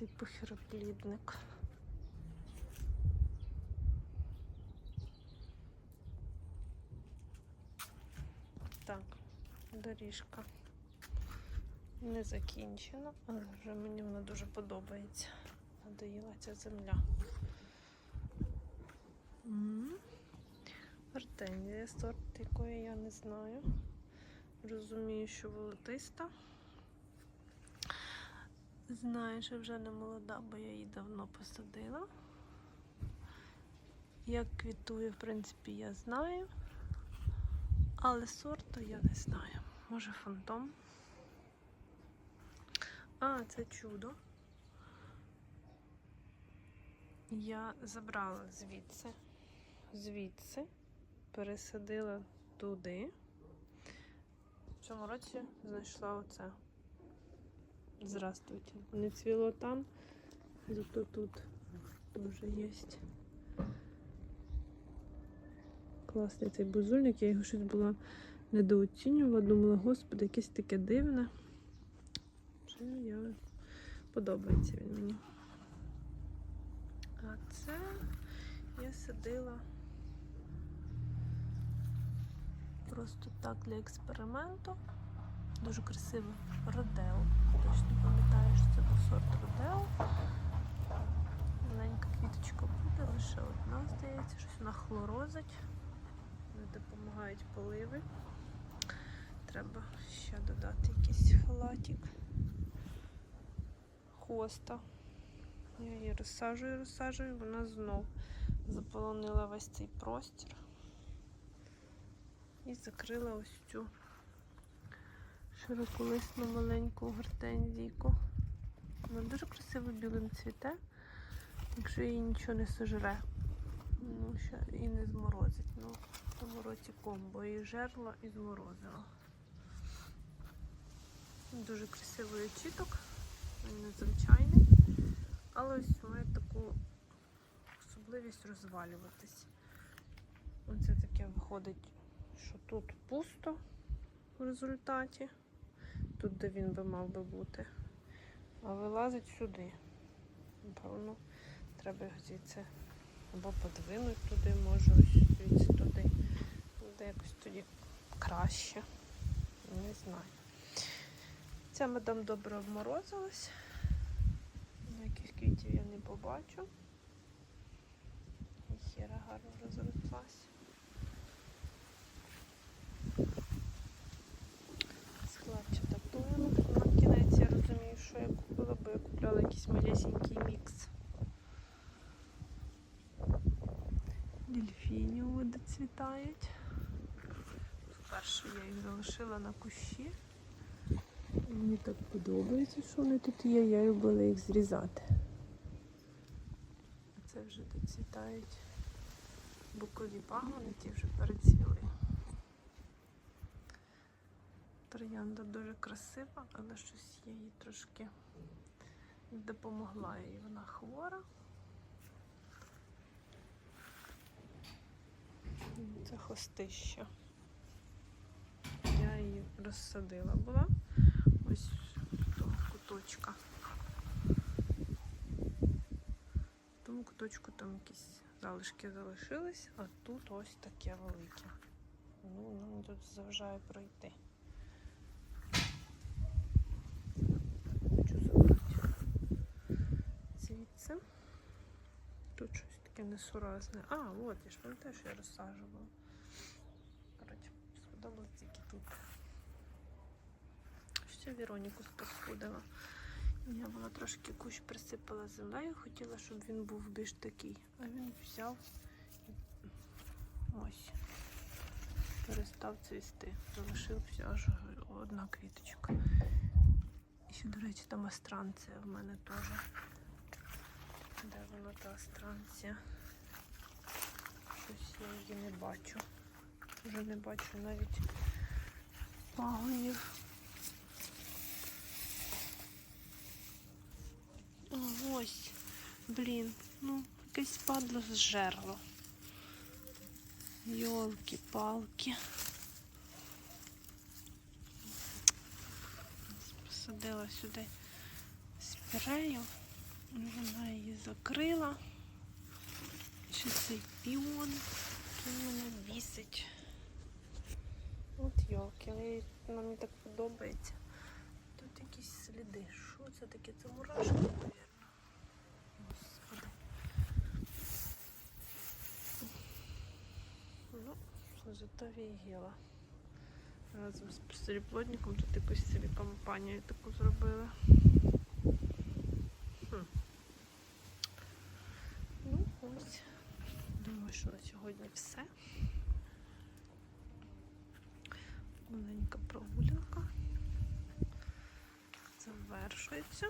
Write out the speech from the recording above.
цей похироплідник. Так, доріжка не закінчена, але вже мені вона дуже подобається. Надоїла ця земля. М. Гортензія, сорт якої я не знаю. Розумію, що волотиста. Знаю, що вже не молода, бо я її давно посадила. Як квітує, в принципі, я знаю. Але сорту я не знаю. Може фантом. А, це чудо. Я забрала звідси, звідси, пересадила туди. В цьому році знайшла оце. Здравствуйте. Не цвіло там, зато тут теж є. Класний цей бузульник, я його щось була недооцінювала, думала, господи, якесь таке дивне. Вже я подобається він мені. А це я садила просто так для експерименту. Дуже красиве родео. Точно пам'ятаю, що це був сорт родео. Маленька квіточка буде, лише одна, здається, щось вона хлорозить. Не допомагають поливи. Треба ще додати якийсь халатик. Хоста. Я її розсаджую, розсаджую, вона знов заполонила весь цей простір і закрила ось цю широколисну маленьку гортензійку. Вона дуже красиво білим цвіте, якщо її нічого не сожре. Ну, ще і не зморозить. Ну, в тому році комбо і жерла, і зморозила. Дуже красивий очіток, він незвичайний, але ось має таку особливість розвалюватись. Оце таке виходить, що тут пусто в результаті, тут, де він би мав би бути, а вилазить сюди. Напевно, треба його звідси або подвинути туди, може звідси туди. Буде якось тоді краще. Не знаю. Ця мадам добре обморозилась. Ніяких квітів я не побачу. Хіра гарно розрослась. Складчата плину. На кінець я розумію, що я купила, бо я якийсь мікс. Дельфініуми доцвітають. Вперше я їх залишила на кущі. Мені так подобається, що вони тут є, я любила їх зрізати. А це вже доцвітають букові пагони, ті вже перецвіли. Троянда дуже красива, але щось я їй трошки допомогла їй. Вона хвора. Це хостища. Я її розсадила була ось того куточка. В тому куточку там якісь залишки залишились, а тут ось таке велике. Ну, нам тут заважає пройти. Тут щось таке несуразне. А, от, я ж пам'ятаю, що я розсаджувала. Коротше, сподобалось тільки тут. Ще Вероніку спаскудила. Я була трошки кущ присипала землею, хотіла, щоб він був більш такий. А він взяв і ось перестав цвісти. Залишився аж одна квіточка. І ще, до речі, там астранція в мене теж. Де вона та астранція? Щось я її не бачу. Вже не бачу навіть пагонів. Ось, блін, ну, якесь падло зжерло. Йолки-палки. Посадила сюди спірею. Вона її закрила. Чи цей піон, мене бісить. От йолки, але вона мені так подобається. Тут якісь сліди. Що це таке? Це мурашки, мабуть. Господи. Ну, зато вігіла. Разом з посеріплодником тут якусь собі компанію таку зробили. Хм. Ну, ось. Думаю, що на сьогодні все. Маленька прогулянка завершується.